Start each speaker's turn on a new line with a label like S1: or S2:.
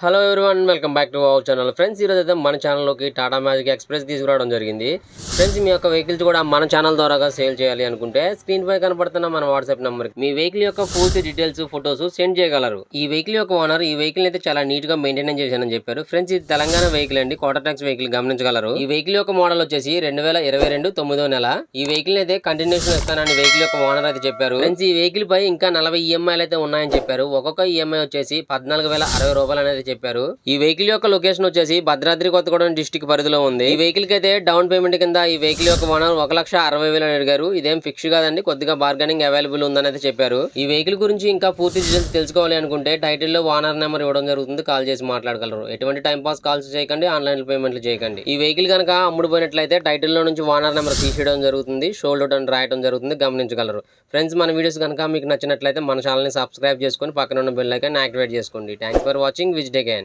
S1: Hello everyone welcome back to our channel friends ఈరోజు అయితే మన ఛానల్లోకి టాటా మ్యాజిక్ ఎక్స్ప్రెస్ తీసుకురావడం జరిగింది. ఫ్రెండ్స్ మీ యొక్క వెహికల్స్ కూడా మన ఛానల్ ద్వారా సేల్ చేయాలి అనుకుంటే స్క్రీన్ పై కనపడుతున్న మన వాట్సాప్ నెంబర్ మీ వెహికల్ యొక్క పూర్తి డీటెయిల్స్ ఫొటోస్ సెండ్ చేయగలరు. ఈ వెహికల్ యొక్క ఓనర్ ఈ వెహికల్ అయితే చాలా నీట్గా మెయింటైన్ చేశానని చెప్పారు. ఫ్రెండ్స్ ఇది తెలంగాణ వెహికల్ అండి. కోటర్ ట్యాక్స్ వెహికల్ గమనించగలరు. ఈ వెహికల్ యొక్క మోడల్ వచ్చేసి రెండు వేల ఇరవై రెండు తొమ్మిదో నెల. ఈ వెహికల్ అయితే కంటిన్యూషన్ ఇస్తానని వెహికల్ యొక్క ఓనర్ అయితే చెప్పారు. ఫ్రెండ్స్ ఈ వెహికల్ పై ఇంకా నలభై ఈఎంఐలు అయితే ఉన్నాయని చెప్పారు. ఒక్కొక్క ఈఎంఐ వచ్చేసి పద్నాలుగు వేల అరవై రూపాయలు అనేది చెప్పారు. ఈ వెహికల్ యొక్క లొకేషన్ వచ్చేసి భద్రాద్రి కొత్తగూడెం డిస్టిక్ పరిధిలో ఉంది. ఈ వెహికల్కి అయితే డౌన్ పేమెంట్ కింద ఈ వెహికల్ యొక్క ఓనర్ ఒక లక్ష అరవై వేలు అడిగారు. ఇదేం ఫిక్స్ కాదండి కొద్దిగా బార్గెనింగ్ అవైలబుల్ ఉందని అయితే చెప్పారు. ఈ వెహికల్ గురించి ఇంకా పూర్తి డీటెయిల్స్ తెలుసుకోవాలి అనుకుంటే టైటిల్లో ఓనర్ నెంబర్ ఇవ్వడం జరుగుతుంది. కాల్ చేసి మాట్లాడగలరు. ఎటువంటి టైం పాస్ కాల్స్ చేయకండి ఆన్లైన్ పేమెంట్లు చేయకండి. ఈ వెహికల్ కనుక అమ్ముడుపోయినట్లయితే టైటిల్లో నుంచి ఓనర్ నెంబర్ తీసేయడం జరుగుతుంది షోల్డర్ అని రాయడం జరుగుతుంది. గమనించగలరు. ఫ్రెండ్స్ మన వీడియోస్ కనుక మీకు నచ్చినట్లయితే మన ఛానల్ని సబ్స్క్రైబ్ చేసుకొని పక్కన ఉన్న బెల్ ఐకాన్ యాక్టివేట్ చేసుకోండి. థ్యాంక్స్ ఫర్ వాచింగ్ విజ్ দেখেন